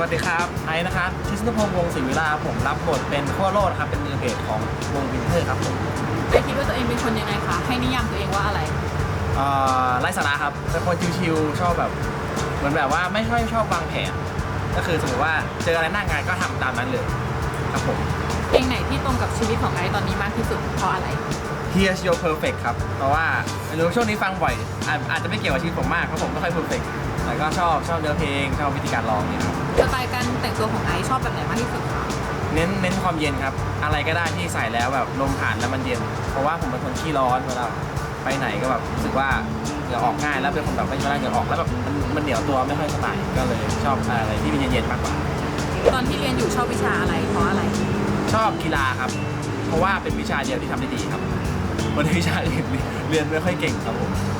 วัสดีครับไอซ์นะครับชิสนุพงษ์วงศ์ศรีวิลาผมรับบทเป็นขั้วโลดครับเป็นมือเบสของวงวินเทอร์ครับผมไอคิดว่าตัวเองเป็นคนยังไงคะให้นิยามตัวเองว่าอะไรเอ่อไร้สาระครับเป็นคนชิวๆชอบแบบเหมือนแบบว่าไม่ค่อยชอบวางแผน ก็คือสมมติว่าเจออะไรหน้างานก็ทำตามนั้นเลยครับผม เพลงไหนที่ตรงกับชีวิตของไอซ์ตอนนี้มากที่สุดเพราะอะไร Here's Your Perfect ครับ เพราะว่าไม่รู้ช่วงนี้ฟังบ่อยอาอาจจะไม่เกี่ยวกับชีวิตผมมากเพราะผมไม่ค่อย perfect แต่ก็ชอบชอบเนื้อเพลง ชอบวิธีการร้องนี่ครับสไตล์การแต่งตัวของไอซ์ชอบแบบไหนมากที่สุดคะเน้นเน้นความเย็นครับ อะไรก็ได้ที่ใส่แล้วแบบลมผ่านแล้วมันเย็น เพราะว่าผมเป็นคนขี้ร้อนเวลาไปไหนก็แบบรู้สึกว่าเหงื่อออกง่ายแล้วเป็นคนแบบไม่เวลาเหงื่อออกแล้วแบบมันมันเหนียวตัวไม่ค่อยสบายก็เลยชอบอะไรที่มันเย็นๆมากกว่า ตอนที่เรียนอยู่ชอบวิชาอะไรเพราะอะไร ชอบกีฬาครับ เพราะว่าเป็นวิชาเดียวที่ทำได้ดีครับวันวิชาอื่นเรียนไม่ค่อยเก่งครับผมเออ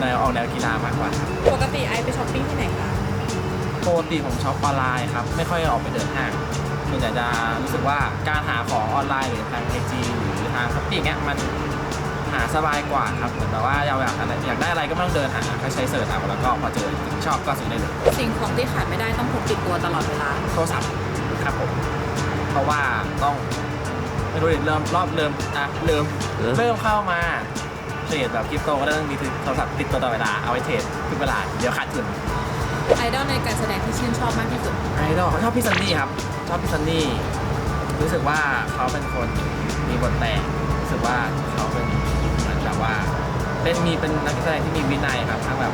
แนวออกแนวกีฬามากกว่าครับปกติไอซ์ไปช้อปปิ้งที่ไหนคะปกติผมช็อปออนไลน์ครับ ไม่ค่อยออกไปเดินห้างส่วนใหญ่จะรู้สึกว่าการหาของออนไลน์หรือทางไอจีหรือทางช้อปปี้เงี้ยมันหาสบายกว่าครับเหมือนแบบว่าอยากอยากอะไรอยากได้อะไรก็ไม่ต้องเดินหาแค่ใช้เสิร์ชเอาแล้วก็พอเจอสิ่งที่ชอบก็ซื้อได้เลยสิ่งของที่ขาดไม่ได้ต้องพกติดตัวตลอดเวลาโทรศัพท์ครับผมเพราะว่าต้องไม่รู้ดิเริ่มรอบเริ่มอะเริ่มเออเริ่มเข้ามา เทรดแบบคริปโตก็ต้องมีโทรศัพท์ติดตัวตลอดเวลาเอาไว้เทรดทุกเวลาเดี๋ยวขาดทุนไอดอลในการแสดงที่ชื่นชอบมากที่สุดไอดอลชอบพี่ซันนี่ครับ ชอบพี่ซันนี่ รู้สึกว่าเขาเป็นคนมีบทแต่งรู้สึกว่าเขาเป็นเหมือนแบบว่า เป็นมีเป็นนักแสดงที่มีวินัยครับทั้งแบบ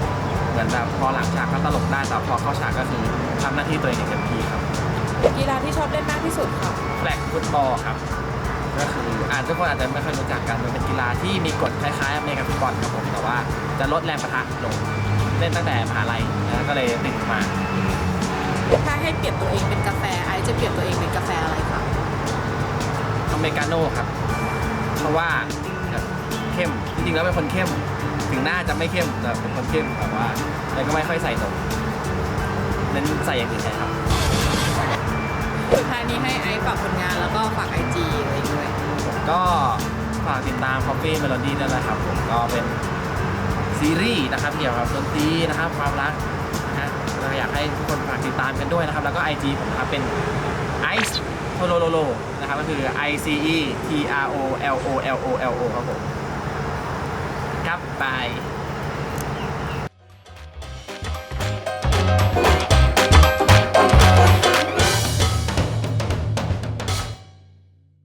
เหมือนแบบพอหลังฉากก็ตลกได้แต่พอเข้าฉากก็คือทำหน้าที่ตัวเองอย่างเต็มที่ครับ กีฬาที่ชอบเล่นมากที่สุดค่ะแฟลกฟุตบอลครับ ก็คืออาจทุกคนอาจจะไม่ค่อยรู้จักกันมันเป็นกีฬาที่มีกฎคล้ายๆอเมริกันฟุตบอลครับผมแต่ว่าจะลดแรงประทะลงเล่นตั้งแต่มหาลัยนะก็เลยติดมา ถ้าให้เปรียบตัวเองเป็นกาแฟไอซ์จะเปรียบตัวเองเป็นกาแฟอะไรคะอเมริกาโน่ครับ เพราะว่าแบบเข้มจริงๆแล้วเป็นคนเข้ม ถึงหน้าจะไม่เข้มแต่เป็นคนเข้มแบบว่าแต่ก็ไม่ค่อยใส่นมเน้นใส่อย่างอื่นแทนครับสุดท้ายนี้ให้ไอซ์ฝากผลงานแล้วก็ฝากไอจีอะไรด้วย ก็ฝากติดตาม Coffee Melody ด้วยนะครับผมก็เป็นซีรีส์นะครับเกี่ยวกับดนตรีนะครับความรักนะฮะเราอยากให้ทุกคนฝากติดตามกันด้วยนะครับ แล้วก็ IG ผมนะครับเป็น Ice t o l o l o l o นะครับก็คือ I C E T R O L O L O L O ครับผมครับบาย